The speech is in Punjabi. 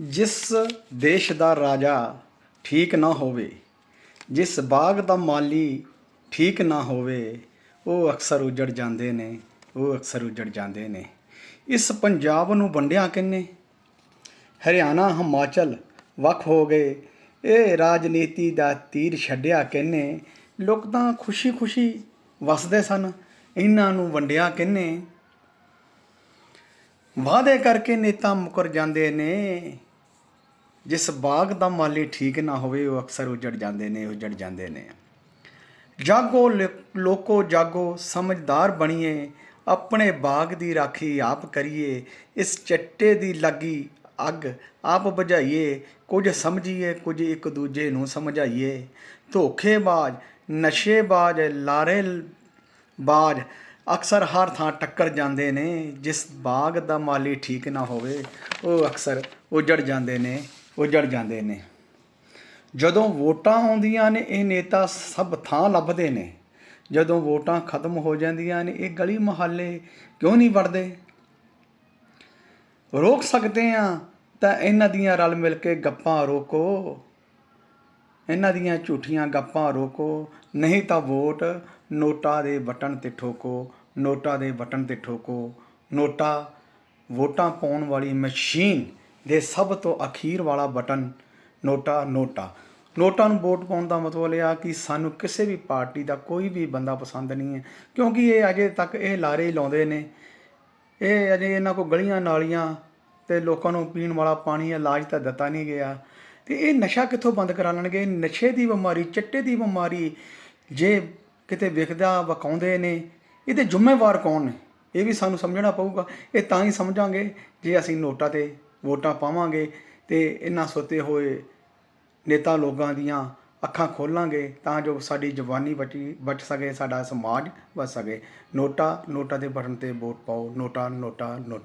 ਜਿਸ ਦੇਸ਼ ਦਾ ਰਾਜਾ ਠੀਕ ਨਾ ਹੋਵੇ, ਜਿਸ ਬਾਗ ਦਾ ਮਾਲੀ ਠੀਕ ਨਾ ਹੋਵੇ, ਉਹ ਅਕਸਰ ਉਜੜ ਜਾਂਦੇ ਨੇ, ਉਹ ਅਕਸਰ ਉਜੜ ਜਾਂਦੇ ਨੇ। ਇਸ ਪੰਜਾਬ ਨੂੰ ਵੰਡਿਆ ਕਿੰਨੇ? ਹਰਿਆਣਾ, ਹਿਮਾਚਲ ਵੱਖ ਹੋ ਗਏ। ਇਹ ਰਾਜਨੀਤੀ ਦਾ ਤੀਰ ਛੱਡਿਆ ਕਿੰਨੇ? ਲੋਕ ਤਾਂ ਖੁਸ਼ੀ-ਖੁਸ਼ੀ ਵਸਦੇ ਸਨ, ਇਹਨਾਂ ਨੂੰ ਵੰਡਿਆ ਕਿੰਨੇ? ਵਾਅਦੇ ਕਰਕੇ ਨੇਤਾ ਮੁਕਰ ਜਾਂਦੇ ਨੇ। ਜਿਸ ਬਾਗ ਦਾ ਮਾਲੀ ਠੀਕ ਨਾ ਹੋਵੇ, ਉਹ ਅਕਸਰ ਉਜੜ ਜਾਂਦੇ ਨੇ ਉਜੜ ਜਾਂਦੇ ਨੇ। ਜਾਗੋ ਲ- ਲੋਕੋ ਜਾਗੋ, ਸਮਝਦਾਰ ਬਣੀਏ, ਆਪਣੇ ਬਾਗ ਦੀ ਰਾਖੀ ਆਪ ਕਰੀਏ, ਇਸ ਚੱਟੇ ਦੀ ਲੱਗੀ ਅੱਗ ਆਪ ਬੁਝਾਈਏ, ਕੁਝ ਸਮਝੀਏ, ਕੁਝ ਇੱਕ ਦੂਜੇ ਨੂੰ ਸਮਝਾਈਏ। ਧੋਖੇਬਾਜ਼ ਨਸ਼ੇਬਾਜ਼ ਲਾਰੇ ਬਾਜ਼, ਅਕਸਰ ਹਰ ਥਾਂ ਟੱਕਰ ਜਾਂਦੇ ਨੇ। ਜਿਸ ਬਾਗ ਦਾ ਮਾਲੀ ਠੀਕ ਨਾ ਹੋਵੇ, ਉਹ ਅਕਸਰ ਉਜੜ ਜਾਂਦੇ ਨੇ। ਉਜੜ ਜਾਂਦੇ ਨੇ। ਜਦੋਂ ਵੋਟਾਂ ਆਉਂਦੀਆਂ ਨੇ, ਇਹ ਨੇਤਾ ਸਭ ਥਾਂ ਲੱਭਦੇ ਨੇ। ਜਦੋਂ ਵੋਟਾਂ ਖਤਮ ਹੋ ਜਾਂਦੀਆਂ ਨੇ, ਇਹ ਗਲੀ ਮੁਹੱਲੇ ਕਿਉਂ ਨਹੀਂ ਵੜਦੇ? ਰੋਕ ਸਕਦੇ ਆ ਤਾਂ ਇਹਨਾਂ ਦੀਆਂ ਰਲ ਮਿਲ ਕੇ ਗੱਪਾਂ ਰੋਕੋ। ਇਹਨਾਂ ਦੀਆਂ ਝੂਠੀਆਂ ਗੱਪਾਂ ਰੋਕੋ। ਨਹੀਂ ਤਾਂ ਵੋਟ ਨੋਟਾ ਦੇ ਬਟਨ ਤੇ ਠੋਕੋ। ਨੋਟਾ ਦੇ ਬਟਨ ਤੇ ਠੋਕੋ। ਨੋਟਾ ਵੋਟਾਂ ਪਾਉਣ ਵਾਲੀ ਮਸ਼ੀਨ ਦੇ ਸਭ ਤੋਂ ਅਖੀਰ ਵਾਲਾ ਬਟਨ, ਨੋਟਾ ਨੋਟਾ। ਨੋਟਾਂ ਨੂੰ ਵੋਟ ਪਾਉਣ ਦਾ ਮਤਲਬ ਇਹ ਆ ਕਿ ਸਾਨੂੰ ਕਿਸੇ ਵੀ ਪਾਰਟੀ ਦਾ ਕੋਈ ਵੀ ਬੰਦਾ ਪਸੰਦ ਨਹੀਂ ਹੈ, ਕਿਉਂਕਿ ਇਹ ਅਜੇ ਤੱਕ ਇਹ ਲਾਰੇ ਹੀ ਲਾਉਂਦੇ ਨੇ। ਇਹ ਅਜੇ ਇਹਨਾਂ ਕੋ ਗਲੀਆਂ ਨਾਲੀਆਂ ਤੇ ਲੋਕਾਂ ਨੂੰ ਪੀਣ ਵਾਲਾ ਪਾਣੀ ਇਲਾਜ ਤਾਂ ਦਿੱਤਾ ਨਹੀਂ ਗਿਆ। ਤੇ ਇਹ ਨਸ਼ਾ ਕਿੱਥੋਂ ਬੰਦ ਕਰਾ ਲੈਣਗੇ? ਨਸ਼ੇ ਦੀ ਬਿਮਾਰੀ, ਚਿੱਟੇ ਦੀ ਬਿਮਾਰੀ ਜੇ ਕਿਤੇ ਵਿਖਦਾ ਵਕਾਉਂਦੇ ਨੇ, ਇਹਦੇ ਜ਼ਿੰਮੇਵਾਰ ਕੌਣ ਨੇ? ਇਹ ਵੀ ਸਾਨੂੰ ਸਮਝਣਾ ਪਊਗਾ। ਇਹ ਤਾਂ ਹੀ ਸਮਝਾਂਗੇ ਜੇ ਅਸੀਂ ਨੋਟਾਂ ਤੇ ਵੋਟਾਂ ਪਾਵਾਂਗੇ ਤੇ ਇਹਨਾਂ ਸੋਤੇ ਹੋਏ ਨੇਤਾ ਲੋਕਾਂ ਦੀਆਂ ਅੱਖਾਂ ਖੋਲਾਂਗੇ ਤਾਂ ਜੋ ਸਾਡੀ ਜਵਾਨੀ ਬਚੀ, ਬਚ ਸਕੇ, ਸਾਡਾ ਸਮਾਜ ਬਚ ਸਕੇ। ਨੋਟਾ ਨੋਟਾ ਦੇ ਬਟਨ ਤੇ ਵੋਟ ਪਾਓ। ਨੋਟਾ ਨੋਟਾ ਨੋਟਾ।